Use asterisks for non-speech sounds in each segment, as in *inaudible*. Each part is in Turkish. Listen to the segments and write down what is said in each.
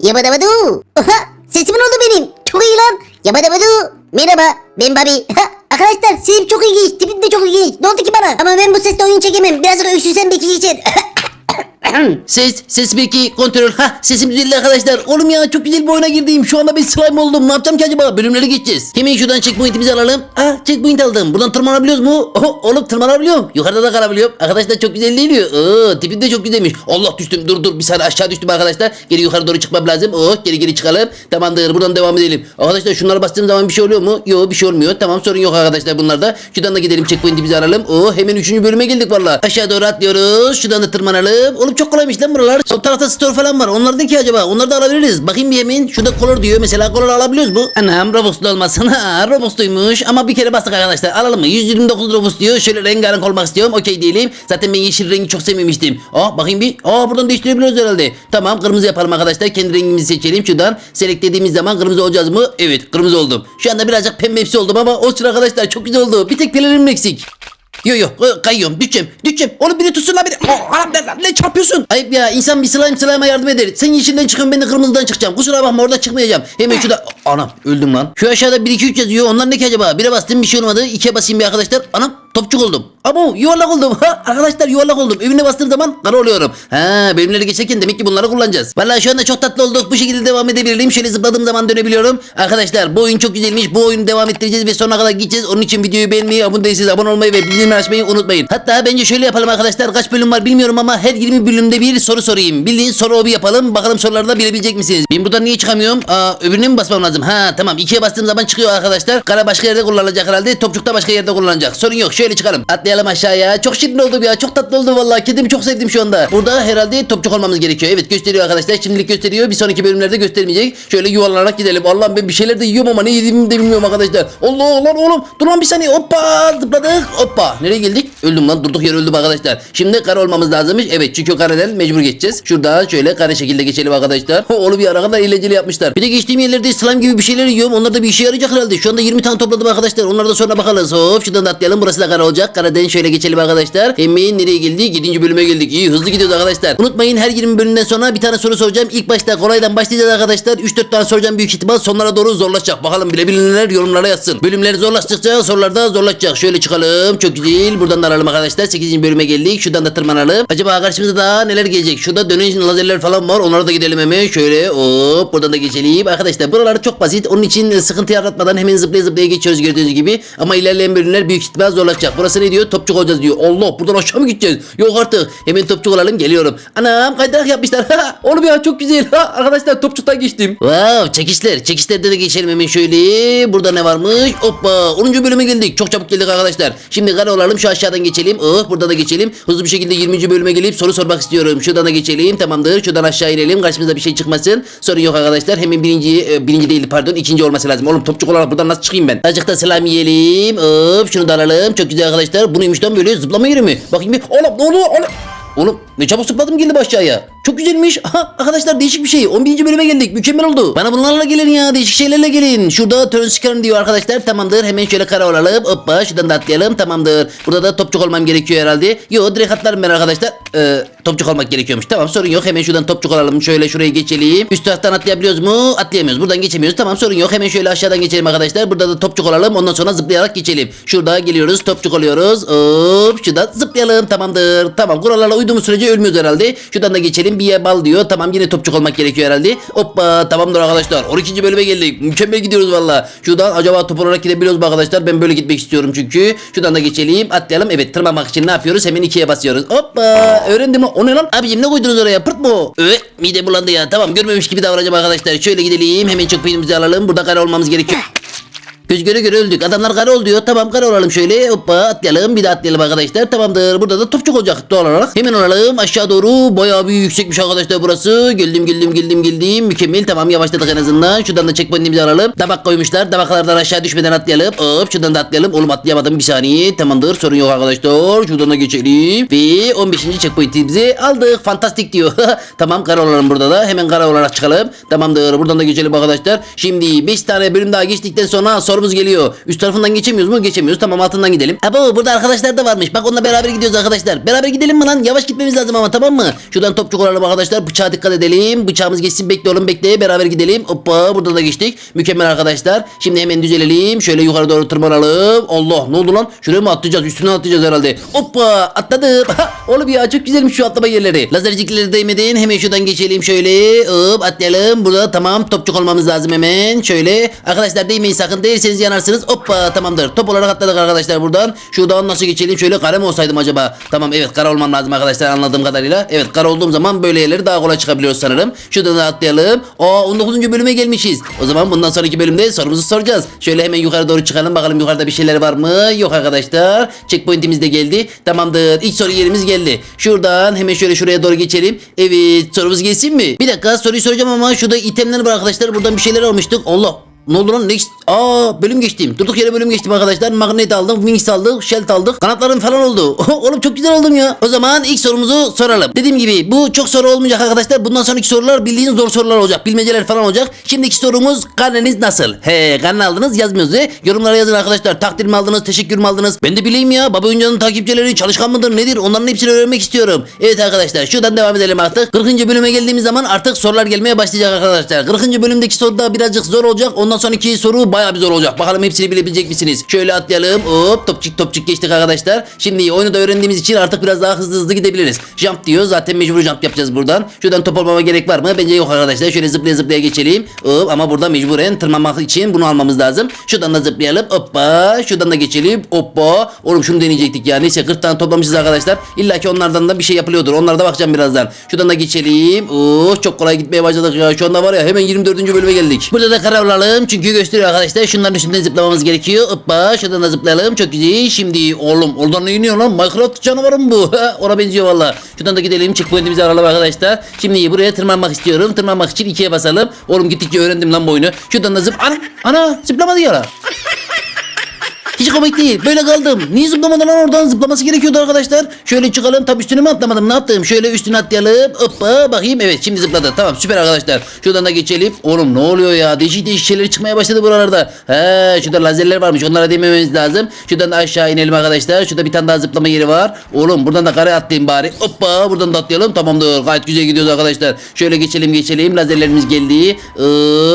Yabadabadu. Aha, sesimin oldu benim. Çok iyi lan. Yabadabadu. Merhaba ben. Ha, Arkadaşlar sesim çok ilginç. Tipim de çok ilginç. Ne oldu ki bana? Ama ben bu sesle oyun çekemem. Birazcık öksürsem belki geçer. Ses, ses belki kontrol. Ha sesim düzeldi arkadaşlar. Oğlum ya çok güzel bir oyuna girdim. Şu anda ben slime oldum. Ne yapacağım ki acaba? Bölümlere geçeceğiz. Hemen şuradan checkpoint'imizi alalım. Ah checkpoint aldım. Buradan tırmanabiliyoruz mu? Oh, oğlum tırmanabiliyorum. Yukarıda da kalabiliyorum. Arkadaşlar çok güzel değil mi? Oo, tipim de çok güzelmiş. Allah düştüm. Dur dur bir saniye aşağı düştüm arkadaşlar. Geri yukarı doğru çıkmam lazım. Oh geri geri çıkalım. Tamamdır. Buradan devam edelim. Arkadaşlar şunlara bastığım zaman bir şey oluyor mu? Yok bir şey olmuyor. Tamam sorun yok arkadaşlar bunlarda. Şuradan da gidelim checkpoint'imizi alalım. Oh hemen 3. bölüme geldik valla. Aşağı doğru atlıyoruz. Şuradan da tırmanalım. Oğlum çok kolaymış lan buralar. Sol tarafta store falan var. Onlar ne ki acaba? Onları da alabiliriz. Bakayım bir yemin. Şurada color diyor. Mesela color alabiliyoruz mu? Anam Robux'lu olmasın. Ha *laughs* Robux'luymuş. Ama bir kere bastık arkadaşlar. Alalım mı? 129 Robux diyor. Şöyle rengarenk olmak istiyorum. Okey diyelim. Zaten ben yeşil rengi çok sevmemiştim. Aa bakayım bir. Aa buradan değiştirebiliyoruz herhalde. Tamam kırmızı yapalım arkadaşlar. Kendi rengimizi seçelim. Şuradan select dediğimiz zaman kırmızı olacağız mı? Evet kırmızı oldum. Şu anda birazcık pembemsi oldum ama olsun arkadaşlar. Çok güzel oldu. Bir tek pelerinim eksik. Yo yo e, kayıyorum düşeceğim düşeceğim. Oğlum biri tutsun lan biri oh, anam ne, ne çarpıyorsun? Ayıp ya insan bir slime slime'a yardım eder. Sen yeşilden çıkıyorsun ben de kırmızıdan çıkacağım. Kusura bakma orada çıkmayacağım. Hemen şurada anam öldüm lan. Şu aşağıda 1 2 3 yazıyor onlar ne ki acaba? Bire bastım bir şey olmadı. İkiye basayım bir arkadaşlar. Anam topçuk oldum. Abo yuvarlak oldum. Ha *laughs* arkadaşlar yuvarlak oldum. Evine bastığım zaman kara oluyorum. Ha bölümleri geçerken demek ki bunları kullanacağız. Vallahi şu anda çok tatlı olduk. Bu şekilde devam edebilirim. Şöyle zıpladığım zaman dönebiliyorum. Arkadaşlar bu oyun çok güzelmiş. Bu oyunu devam ettireceğiz ve sonuna kadar gideceğiz. Onun için videoyu beğenmeyi abone değilseniz abone olmayı ve bildirimleri açmayı unutmayın. Hatta bence şöyle yapalım arkadaşlar. Kaç bölüm var bilmiyorum ama her 20 bölümde bir soru sorayım. Bildiğin soru obi yapalım. Bakalım soruları da bilebilecek misiniz? Ben buradan niye çıkamıyorum? Aa, öbürüne mi basmam lazım? Ha tamam. İkiye bastığım zaman çıkıyor arkadaşlar. Kara başka yerde kullanılacak herhalde. Topçukta başka yerde kullanılacak sorun yok. Şöyle çıkalım. Atlayalım aşağıya. Çok şirin oldu ya. Çok tatlı oldu vallahi. Kendimi çok sevdim şu anda. Burada herhalde topçuk olmamız gerekiyor. Evet gösteriyor arkadaşlar. Şimdilik gösteriyor. Bir sonraki bölümlerde göstermeyecek. Şöyle yuvarlanarak gidelim. Allah'ım ben bir şeyler de yiyorum ama ne yediğimi de bilmiyorum arkadaşlar. Allah lan oğlum. Dur lan bir saniye. Hoppa zıpladık. Hoppa. Nereye geldik? Öldüm lan. Durduk yere öldüm arkadaşlar. Şimdi kare olmamız lazımmış. Evet çünkü kareden mecbur geçeceğiz. Şuradan şöyle kare şekilde geçelim arkadaşlar. *laughs* Oğlum bir ara kadar eğlenceli yapmışlar. Bir de geçtiğim yerlerde slime gibi bir şeyler yiyorum. Onlar da bir işe yarayacak herhalde. Şu anda 20 tane topladım arkadaşlar. Onları da sonra bakalım. Hop şuradan da atlayalım. Burası da kare olacak. Kareden şöyle geçelim arkadaşlar. Hemen nereye geldik 7. bölüme geldik. İyi hızlı gidiyoruz arkadaşlar. Unutmayın her 20 bölümden sonra bir tane soru soracağım. İlk başta kolaydan başlayacağız arkadaşlar. 3-4 tane soracağım büyük ihtimal. Sonlara doğru zorlaşacak. Bakalım bilebilenler yorumlara yazsın. Bölümler zorlaştıkça sorular da zorlaşacak. Şöyle çıkalım. Çok güzel. Buradan da alalım arkadaşlar. 8. bölüme geldik. Şuradan da tırmanalım. Acaba karşımıza da neler gelecek? Şurada dönen lazerler falan var. Onlara da gidelim hemen. Şöyle hop buradan da geçelim. Arkadaşlar buralar çok basit. Onun için sıkıntı yaratmadan hemen zıplaya zıplaya geçiyoruz gördüğünüz gibi. Ama ilerleyen bölümler büyük ihtimal zorlaşacak burası ne diyor? Topçuk olacağız diyor. Allah buradan aşağı mı gideceğiz? Yok artık. Hemen topçuk olalım geliyorum. Anam kaydırak yapmışlar. Oğlum ya çok güzel. Ha, arkadaşlar topçuktan geçtim. Wow çekişler çekişlerde de geçelim hemen şöyle. Burada ne varmış? Hoppa 10. bölüme geldik. Çok çabuk geldik arkadaşlar. Şimdi kare olalım şu aşağıdan geçelim. Oh burada da geçelim. Hızlı bir şekilde 20. bölüme gelip soru sormak istiyorum. Şuradan da geçelim tamamdır. Şuradan aşağı inelim karşımıza bir şey çıkmasın. Sorun yok arkadaşlar. Hemen birinci e, birinci değil pardon ikinci olması lazım. Oğlum topçuk olarak buradan nasıl çıkayım ben? Azıcık da slime yiyelim. Hop şunu da alalım. Çok güzel arkadaşlar. Bu neymiş lan böyle zıplama yeri mi? Bakayım bir. Oğlum ne oluyor? Oğlum. Ne çabuk zıpladım geldim aşağıya. Çok güzelmiş. Aha, arkadaşlar değişik bir şey. 11. bölüme geldik. Mükemmel oldu. Bana bunlarla gelin ya. Değişik şeylerle gelin. Şurada turn scan diyor arkadaşlar. Tamamdır. Hemen şöyle kare olalım. Hoppa şuradan da atlayalım. Tamamdır. Burada da topçuk olmam gerekiyor herhalde. Yo direkt atlarım ben arkadaşlar. Ee, topçuk olmak gerekiyormuş. Tamam sorun yok. Hemen şuradan topçuk olalım. Şöyle şuraya geçelim. Üst taraftan atlayabiliyoruz mu? Atlayamıyoruz. Buradan geçemiyoruz. Tamam sorun yok. Hemen şöyle aşağıdan geçelim arkadaşlar. Burada da topçuk olalım. Ondan sonra zıplayarak geçelim. Şurada geliyoruz. Topçuk oluyoruz. Hop şurada zıplayalım. Tamamdır. Tamam kurallarla uyduğumuz sürece ölmüyoruz herhalde. Şuradan da geçelim. Bir bal diyor. Tamam yine topçuk olmak gerekiyor herhalde. Hoppa tamamdır arkadaşlar. 12. bölüme geldik. Mükemmel gidiyoruz valla. Şuradan acaba top olarak gidebiliyoruz mu arkadaşlar? Ben böyle gitmek istiyorum çünkü. Şuradan da geçelim. Atlayalım. Evet tırmanmak için ne yapıyoruz? Hemen ikiye basıyoruz. Hoppa. Öğrendim mi? O ne lan? Abicim ne koydunuz oraya? Pırt mı? Evet. Mide bulandı ya. Tamam görmemiş gibi davranacağım arkadaşlar. Şöyle gidelim. Hemen çok peynimizi alalım. Burada kare olmamız gerekiyor. Göz göre göre öldük. Adamlar kare ol diyor. Tamam kare olalım şöyle. Hoppa atlayalım. Bir de atlayalım arkadaşlar. Tamamdır. Burada da topçuk olacak doğal olarak. Hemen olalım. Aşağı doğru. Bayağı bir yüksekmiş arkadaşlar burası. Geldim geldim geldim geldim. Mükemmel. Tamam yavaşladık en azından. Şuradan da checkpoint'imizi alalım. Tabak koymuşlar. Tabaklardan aşağı düşmeden atlayalım. Hop şuradan da atlayalım. Oğlum atlayamadım bir saniye. Tamamdır. Sorun yok arkadaşlar. Şuradan da geçelim. Ve 15. checkpoint'imizi aldık. Fantastik diyor. *laughs* tamam kare olalım burada da. Hemen kare olarak çıkalım. Tamamdır. Buradan da geçelim arkadaşlar. Şimdi 5 tane bölüm daha geçtikten sonra soru sorumuz geliyor. Üst tarafından geçemiyoruz mu? Geçemiyoruz. Tamam altından gidelim. Abo burada arkadaşlar da varmış. Bak onunla beraber gidiyoruz arkadaşlar. Beraber gidelim mi lan? Yavaş gitmemiz lazım ama tamam mı? Şuradan topçuk olalım arkadaşlar. Bıçağa dikkat edelim. Bıçağımız geçsin. Bekle oğlum bekle. Beraber gidelim. Hoppa burada da geçtik. Mükemmel arkadaşlar. Şimdi hemen düzelelim. Şöyle yukarı doğru tırmanalım. Allah ne oldu lan? Şuraya mı atlayacağız? Üstüne atlayacağız herhalde. Hoppa atladım. *laughs* oğlum ya çok güzelmiş şu atlama yerleri. Lazercikleri değmeden hemen şuradan geçelim şöyle. Hop atlayalım. Burada tamam topçuk olmamız lazım hemen. Şöyle. Arkadaşlar değmeyin sakın. Değilseniz yanarsınız. Hoppa tamamdır. Top olarak atladık arkadaşlar buradan. Şuradan nasıl geçelim? Şöyle kare mi olsaydım acaba? Tamam evet kare olmam lazım arkadaşlar anladığım kadarıyla. Evet kare olduğum zaman böyle yerleri daha kolay çıkabiliyoruz sanırım. Şuradan da atlayalım. Aa 19. bölüme gelmişiz. O zaman bundan sonraki bölümde sorumuzu soracağız. Şöyle hemen yukarı doğru çıkalım bakalım yukarıda bir şeyler var mı? Yok arkadaşlar. Checkpoint'imiz de geldi. Tamamdır. İlk soru yerimiz geldi. Şuradan hemen şöyle şuraya doğru geçelim. Evet sorumuz gelsin mi? Bir dakika soruyu soracağım ama şurada itemler var arkadaşlar. Buradan bir şeyler almıştık. Allah ne oldu lan? Next. Aa bölüm geçtim. Durduk yere bölüm geçtim arkadaşlar. Magnet aldık, wings aldık, shell aldık. Kanatlarım falan oldu. *laughs* Oğlum çok güzel oldum ya. O zaman ilk sorumuzu soralım. Dediğim gibi bu çok soru olmayacak arkadaşlar. Bundan sonraki sorular bildiğiniz zor sorular olacak. Bilmeceler falan olacak. Şimdiki sorumuz karneniz nasıl? He karne aldınız yazmıyoruz he. Yorumlara yazın arkadaşlar. Takdir mi aldınız, teşekkür mü aldınız? Ben de bileyim ya. Baba Oyunca'nın takipçileri çalışkan mıdır nedir? Onların hepsini öğrenmek istiyorum. Evet arkadaşlar şuradan devam edelim artık. 40. bölüme geldiğimiz zaman artık sorular gelmeye başlayacak arkadaşlar. 40. bölümdeki soru da birazcık zor olacak. Ondan sonraki soru bayağı bir zor olacak. Bakalım hepsini bilebilecek misiniz? Şöyle atlayalım. Hop topçuk topçuk geçtik arkadaşlar. Şimdi oyunu da öğrendiğimiz için artık biraz daha hızlı hızlı gidebiliriz. Jump diyor. Zaten mecbur jump yapacağız buradan. Şuradan top olmama gerek var mı? Bence yok arkadaşlar. Şöyle zıplaya zıplaya geçelim. Hop ama burada mecburen tırmanmak için bunu almamız lazım. Şuradan da zıplayalım. Hoppa. Şuradan da geçelim. Hoppa. Oğlum şunu deneyecektik ya. Neyse 40 tane toplamışız arkadaşlar. İlla ki onlardan da bir şey yapılıyordur. Onlara da bakacağım birazdan. Şuradan da geçelim. Oh çok kolay gitmeye başladık ya. Şu anda var ya hemen 24. bölüme geldik. Burada da karar alalım. Çünkü gösteriyor arkadaşlar. Şunların üstünden zıplamamız gerekiyor. Hoppa. Şuradan da zıplayalım. Çok güzel. Şimdi oğlum oradan ne iniyor lan? Minecraft canavarı mı bu? Ona benziyor valla. Şuradan da gidelim. Checkpoint'imizi alalım arkadaşlar. Şimdi buraya tırmanmak istiyorum. Tırmanmak için ikiye basalım. Oğlum gittikçe öğrendim lan bu oyunu. Şuradan da zıp... Ana! Ana! Zıplamadı ya. Hiç komik değil. Böyle kaldım. Niye zıplamadan oradan zıplaması gerekiyordu arkadaşlar. Şöyle çıkalım. Tabi üstüne mi atlamadım? Ne yaptım? Şöyle üstüne atlayalım. Hoppa bakayım. Evet şimdi zıpladı. Tamam süper arkadaşlar. Şuradan da geçelim. Oğlum ne oluyor ya? Değişik değişik şeyler çıkmaya başladı buralarda. He şurada lazerler varmış. Onlara değmememiz lazım. Şuradan da aşağı inelim arkadaşlar. Şurada bir tane daha zıplama yeri var. Oğlum buradan da kare atlayayım bari. Hoppa buradan da atlayalım. Tamamdır. Gayet güzel gidiyoruz arkadaşlar. Şöyle geçelim geçelim. Lazerlerimiz geldi.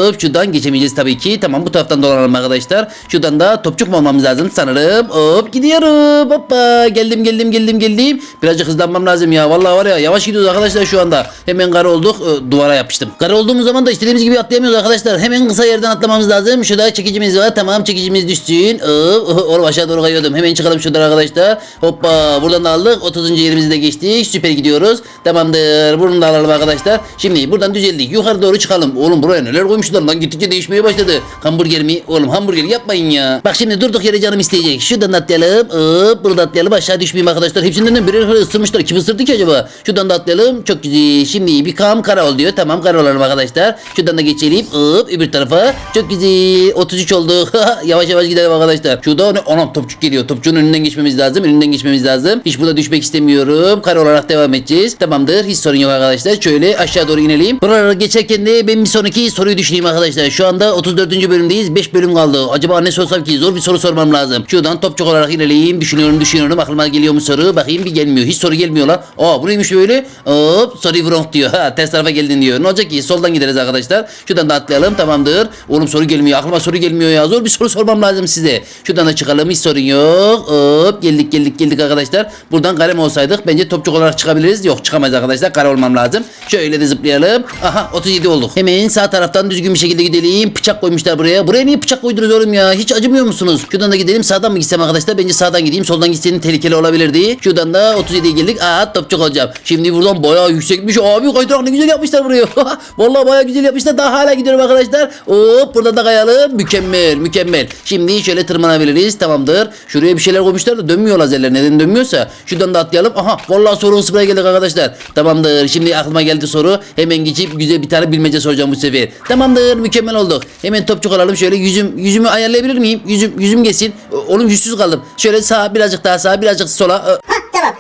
Hop şuradan geçemeyeceğiz tabii ki. Tamam bu taraftan dolanalım arkadaşlar. Şuradan da topçuk mu olmamız lazım sanırım. Hop gidiyorum. Hoppa geldim geldim geldim geldim. Birazcık hızlanmam lazım ya. Vallahi var ya yavaş gidiyoruz arkadaşlar şu anda. Hemen kare olduk. Ee, duvara yapıştım. Kare olduğumuz zaman da istediğimiz gibi atlayamıyoruz arkadaşlar. Hemen kısa yerden atlamamız lazım. Şurada çekicimiz var. Tamam çekicimiz düşsün. Hop, *laughs* oğlum aşağı doğru kayıyordum. Hemen çıkalım şuradan arkadaşlar. Hoppa buradan da aldık. 30. yerimizi de geçtik. Süper gidiyoruz. Tamamdır. Bunu da alalım arkadaşlar. Şimdi buradan düzeldik. Yukarı doğru çıkalım. Oğlum buraya neler koymuşlar lan. Gittikçe değişmeye başladı. Hamburger mi? Oğlum hamburger yapmayın ya. Bak şimdi durduk yere isteyecek. Şuradan da atlayalım. Hop burada atlayalım. Aşağı düşmeyeyim arkadaşlar. Hepsinden de birer ısırmışlar. Kim ısırdı ki acaba? Şuradan da atlayalım. Çok güzel. Şimdi bir kam kara ol diyor. Tamam kara olalım arkadaşlar. Şuradan da geçelim. Hop öbür tarafa. Çok güzel. 33 oldu. *laughs* yavaş yavaş gidelim arkadaşlar. Şurada ne? Anam topçuk geliyor. Topçunun önünden geçmemiz lazım. Önünden geçmemiz lazım. Hiç burada düşmek istemiyorum. Kare olarak devam edeceğiz. Tamamdır. Hiç sorun yok arkadaşlar. Şöyle aşağı doğru inelim. Buralara geçerken de ben bir sonraki soruyu düşüneyim arkadaşlar. Şu anda 34. bölümdeyiz. 5 bölüm kaldı. Acaba ne sorsam ki? Zor bir soru sormam lazım. Şuradan topçuk olarak ilerleyeyim. Düşünüyorum düşünüyorum. Aklıma geliyor mu soru? Bakayım bir gelmiyor. Hiç soru gelmiyor lan. Aa bu neymiş böyle? Hop sorry wrong diyor. Ha ters tarafa geldin diyor. Ne olacak ki? Soldan gideriz arkadaşlar. Şuradan da atlayalım. Tamamdır. Oğlum soru gelmiyor. Aklıma soru gelmiyor ya. Zor bir soru sormam lazım size. Şuradan da çıkalım. Hiç sorun yok. Hop geldik geldik geldik arkadaşlar. Buradan kalem olsaydık bence topçuk olarak çıkabiliriz. Yok çıkamayız arkadaşlar. Kare olmam lazım. Şöyle de zıplayalım. Aha 37 olduk. Hemen sağ taraftan düzgün bir şekilde gidelim. Bıçak koymuşlar buraya. Buraya niye bıçak koydunuz oğlum ya? Hiç acımıyor musunuz? Şuradan da gidelim. Sağdan mı gitsem arkadaşlar? Bence sağdan gideyim. Soldan gitseydim tehlikeli olabilirdi. Şuradan da 37'ye geldik. Aa topçuk olacağım. Şimdi buradan bayağı yüksekmiş. Abi kaydırak ne güzel yapmışlar burayı. *laughs* Vallahi bayağı güzel yapmışlar. Daha hala gidiyorum arkadaşlar. Hop burada da kayalım. Mükemmel mükemmel. Şimdi şöyle tırmanabiliriz. Tamamdır. Şuraya bir şeyler koymuşlar da dönmüyor lazerler. Neden dönmüyorsa. Şuradan da atlayalım. Aha vallahi soru sıfıra geldik arkadaşlar. Tamamdır. Şimdi aklıma geldi soru. Hemen geçip güzel bir tane bilmece soracağım bu sefer. Tamamdır. Mükemmel olduk. Hemen topçuk alalım. Şöyle yüzüm yüzümü ayarlayabilir miyim? Yüzüm yüzüm geçsin. Oğlum yüzsüz kaldım. Şöyle sağa birazcık daha sağa birazcık sola.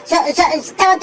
So- so- tamam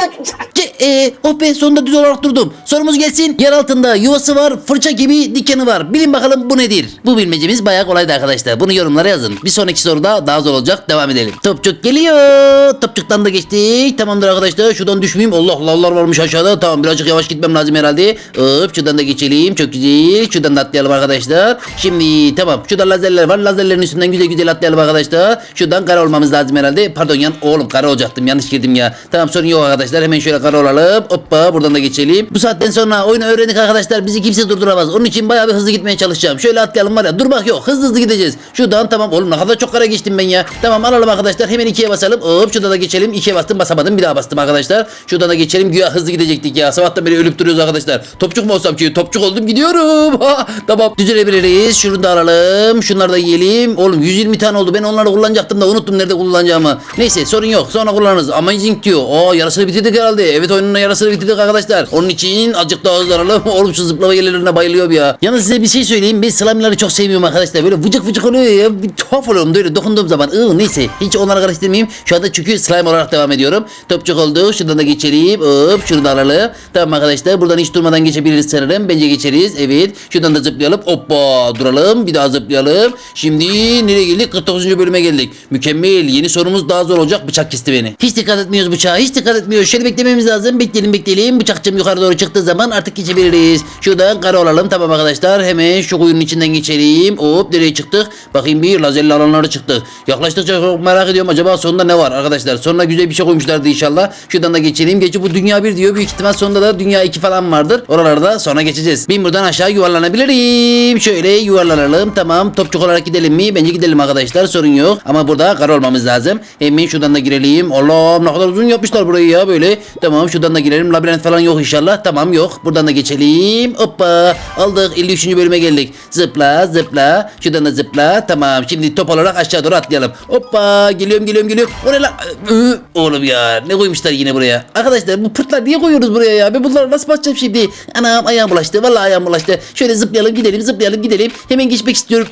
e, oh sonunda düz olarak durdum. Sorumuz gelsin. Yer altında yuvası var, fırça gibi dikanı var. Bilin bakalım bu nedir? Bu bilmecemiz bayağı kolaydı arkadaşlar. Bunu yorumlara yazın. Bir sonraki soruda daha zor olacak. Devam edelim. Topçuk geliyor. Topçuktan da geçtik. Tamamdır arkadaşlar. Şuradan düşmeyeyim. Allah lavlar varmış aşağıda. Tamam birazcık yavaş gitmem lazım herhalde. Hop şuradan da geçelim. Çok güzel. Şuradan da atlayalım arkadaşlar. Şimdi tamam. Şurada lazerler var. Lazerlerin üstünden güzel güzel atlayalım arkadaşlar. Şuradan kara olmamız lazım herhalde. Pardon yan oğlum kara olacaktım. Yanlış girdim ya. Tamam sorun yok arkadaşlar. Hemen şöyle kara olalım. Hoppa buradan da geçelim. Bu saatten sonra oyunu öğrendik arkadaşlar. Bizi kimse durduramaz. Onun için bayağı bir hızlı gitmeye çalışacağım. Şöyle atlayalım var ya. Durmak yok. Hızlı hızlı gideceğiz. Şuradan tamam oğlum ne kadar çok kara geçtim ben ya. Tamam alalım arkadaşlar. Hemen ikiye basalım. Hop şurada da geçelim. İkiye bastım basamadım. Bir daha bastım arkadaşlar. Şuradan da geçelim. Güya hızlı gidecektik ya. Sabahtan beri ölüp duruyoruz arkadaşlar. Topçuk mu olsam ki? Topçuk oldum gidiyorum. *laughs* Tamam düzelebiliriz. Şunu da alalım. Şunları da yiyelim. Oğlum 120 tane oldu. Ben onları kullanacaktım da unuttum nerede kullanacağımı. Neyse sorun yok. Sonra kullanırız. Amazing diyor. Aa yarısını bitirdik herhalde. Evet oyunun yarısını bitirdik arkadaşlar. Onun için azıcık daha hızlanalım. *laughs* Oğlum şu zıplama yerlerine bayılıyorum ya. Yalnız size bir şey söyleyeyim. Ben slime'ları çok sevmiyorum arkadaşlar. Böyle vıcık vıcık oluyor ya. Bir tuhaf oluyorum böyle dokunduğum zaman. Iı, neyse. Hiç onları karıştırmayayım. Şu anda çünkü slime olarak devam ediyorum. Topçuk oldu. Şuradan da geçelim. Hop şunu da alalım. Tamam arkadaşlar. Buradan hiç durmadan geçebiliriz sanırım. Bence geçeriz. Evet. Şuradan da zıplayalım. Hoppa duralım. Bir daha zıplayalım. Şimdi nereye geldik? 49. bölüme geldik. Mükemmel. Yeni sorumuz daha zor olacak. Bıçak kesti beni. Hiç dikkat etmiyoruz bıçağa. Hiç dikkat etmiyoruz. Şöyle beklememiz lazım. Bekleyelim bekleyelim. Bıçakçım yukarı doğru çıktığı zaman artık geçebiliriz. Şuradan kara olalım. Tamam arkadaşlar. Hemen şu kuyunun içinden geçelim. Hop nereye çıktık? Bakayım bir lazerli alanlara çıktık. Yaklaştıkça çok merak ediyorum. Acaba sonunda ne var arkadaşlar? Sonuna güzel bir şey koymuşlardı inşallah. Şuradan da geçelim. Geçi bu dünya bir diyor. Büyük ihtimal sonunda da dünya 2 falan vardır. Oralarda sonra geçeceğiz. Ben buradan aşağı yuvarlanabilirim. Şöyle yuvarlanalım. Tamam. Topçuk olarak gidelim mi? Bence gidelim arkadaşlar. Sorun yok. Ama burada kara olmamız lazım. Hemen şuradan da girelim. Allah'ım ne kadar uzun yapmışlar burayı ya böyle. Tamam şuradan da girelim. Labirent falan yok inşallah. Tamam yok. Buradan da geçelim. Hoppa. Aldık. 53. bölüme geldik. Zıpla zıpla. Şuradan da zıpla. Tamam. Şimdi top olarak aşağı doğru atlayalım. Hoppa. Geliyorum geliyorum geliyorum. O ne lan? Oğlum ya. Ne koymuşlar yine buraya? Arkadaşlar bu pırtlar niye koyuyoruz buraya ya? Ben bunları nasıl basacağım şimdi? Anam ayağım bulaştı. Vallahi ayağım bulaştı. Şöyle zıplayalım gidelim zıplayalım gidelim. Hemen geçmek istiyorum.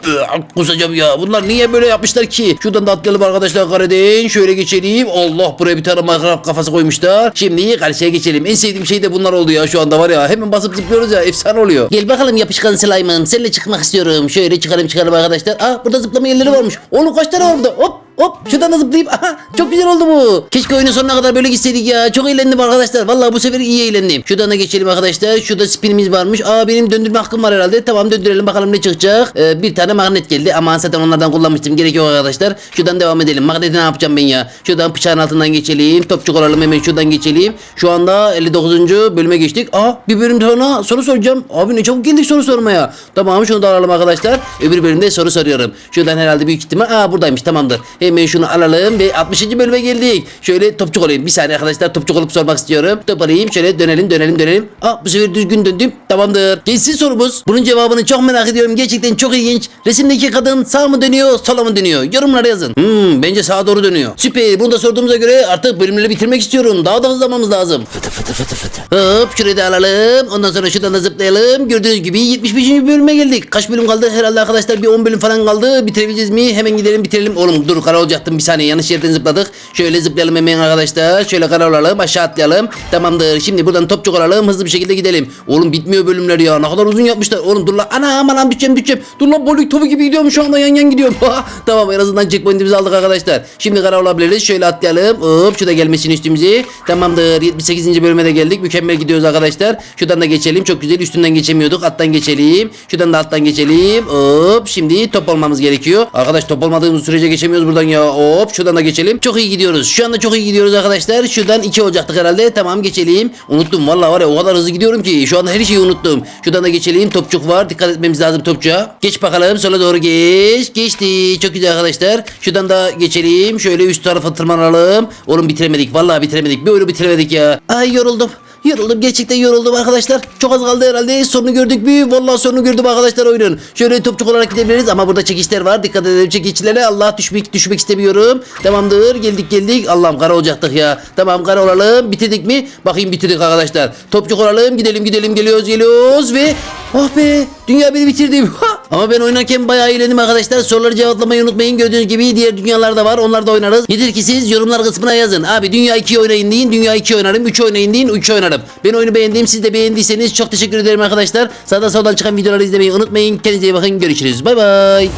Kusacağım ya. Bunlar niye böyle yapmışlar ki? Şuradan da atlayalım arkadaşlar kareden. Şöyle geçelim. Allah buraya bir tane Minecraft kafası koymuşlar. Şimdi karşıya geçelim. En sevdiğim şey de bunlar oldu ya şu anda var ya. Hemen basıp zıplıyoruz ya. Efsane oluyor. Gel bakalım yapışkan slime'ın. Seninle çıkmak istiyorum. Şöyle çıkalım çıkalım arkadaşlar. Ah burada zıplama yerleri varmış. Oğlum kaç tane var burada? Hop Hop şuradan da zıplayıp aha çok güzel oldu bu. Keşke oyunun sonuna kadar böyle gitseydik ya. Çok eğlendim arkadaşlar. Vallahi bu sefer iyi eğlendim. Şuradan da geçelim arkadaşlar. Şurada spinimiz varmış. Aa benim döndürme hakkım var herhalde. Tamam döndürelim bakalım ne çıkacak. Ee, bir tane magnet geldi. Ama zaten onlardan kullanmıştım. Gerek yok arkadaşlar. Şuradan devam edelim. Magneti ne yapacağım ben ya? Şuradan bıçağın altından geçelim. Topçuk olalım hemen şuradan geçelim. Şu anda 59. bölüme geçtik. Aa bir bölüm sonra soru soracağım. Abi ne çabuk geldik soru sormaya. Tamam şunu da alalım arkadaşlar. Öbür bölümde soru soruyorum. Şuradan herhalde büyük ihtimal. Aa buradaymış tamamdır. Hemen şunu alalım ve 60. bölüme geldik. Şöyle topçuk olayım. Bir saniye arkadaşlar topçuk olup sormak istiyorum. Top alayım. Şöyle dönelim dönelim dönelim. Aa bu sefer düzgün döndüm. Tamamdır. Gelsin sorumuz. Bunun cevabını çok merak ediyorum. Gerçekten çok ilginç. Resimdeki kadın sağ mı dönüyor sola mı dönüyor? Yorumlara yazın. Hmm bence sağa doğru dönüyor. Süper. Bunu da sorduğumuza göre artık bölümleri bitirmek istiyorum. Daha da hızlanmamız lazım. Fıtı fıtı fıtı fıtı. Hop şurayı da alalım. Ondan sonra şuradan da zıplayalım. Gördüğünüz gibi 75. bölüme geldik. Kaç bölüm kaldı? Herhalde arkadaşlar bir 10 bölüm falan kaldı. Bitirebileceğiz mi? Hemen gidelim bitirelim. Oğlum dur kara olacaktım bir saniye. Yanlış yerden zıpladık. Şöyle zıplayalım hemen arkadaşlar. Şöyle kara olalım. Aşağı atlayalım. Tamamdır. Şimdi buradan topçuk olalım. Hızlı bir şekilde gidelim. Oğlum bitmiyor bölümler ya. Ne kadar uzun yapmışlar. Oğlum dur lan. Ana aman lan düşeceğim düşeceğim. Dur lan bolik topu gibi gidiyorum şu anda yan yan gidiyorum. *laughs* tamam en azından checkpoint'imizi aldık arkadaşlar. Şimdi kara olabiliriz. Şöyle atlayalım. Hop şu da gelmesin üstümüze. Tamamdır. 78. bölüme de geldik. Mükemmel gidiyoruz arkadaşlar. Şuradan da geçelim. Çok güzel. Üstünden geçemiyorduk. Alttan geçelim. Şuradan da alttan geçelim. Hop şimdi top olmamız gerekiyor. Arkadaş top olmadığımız sürece geçemiyoruz buradan ya. Hop şuradan da geçelim. Çok iyi gidiyoruz. Şu anda çok iyi gidiyoruz arkadaşlar. Şuradan 2 olacaktık herhalde. Tamam geçelim. Unuttum vallahi var ya o kadar hızlı gidiyorum ki. Şu anda her şeyi unuttum. Şuradan da geçelim. Topçuk var. Dikkat etmemiz lazım topçuğa. Geç bakalım. Sola doğru geç. Geçti. Çok güzel arkadaşlar. Şuradan da geçelim. Şöyle üst tarafa tırmanalım. Oğlum bitiremedik. Vallahi bitiremedik. Bir oyunu bitiremedik ya. Ay yoruldum. Yoruldum gerçekten yoruldum arkadaşlar. Çok az kaldı herhalde. Sonunu gördük mü? Vallahi sonunu gördüm arkadaşlar oyunun. Şöyle topçuk olarak gidebiliriz ama burada çekişler var. Dikkat edelim çekişlere. Allah düşmek düşmek istemiyorum. Tamamdır. Geldik geldik. Allah'ım kara olacaktık ya. Tamam kara olalım. Bitirdik mi? Bakayım bitirdik arkadaşlar. Topçuk olalım. Gidelim gidelim geliyoruz geliyoruz ve Oh be dünya beni bitirdim. *laughs* Ha! Ama ben oynarken bayağı eğlendim arkadaşlar. Soruları cevaplamayı unutmayın. Gördüğünüz gibi diğer dünyalar da var. Onlar da oynarız. Yeter ki siz yorumlar kısmına yazın. Abi dünya 2 oynayın deyin. Dünya 2 oynarım. 3 oynayın deyin. 3 oynarım. Ben oyunu beğendim. Siz de beğendiyseniz çok teşekkür ederim arkadaşlar. Sağdan soldan çıkan videoları izlemeyi unutmayın. Kendinize iyi bakın. Görüşürüz. Bay bay.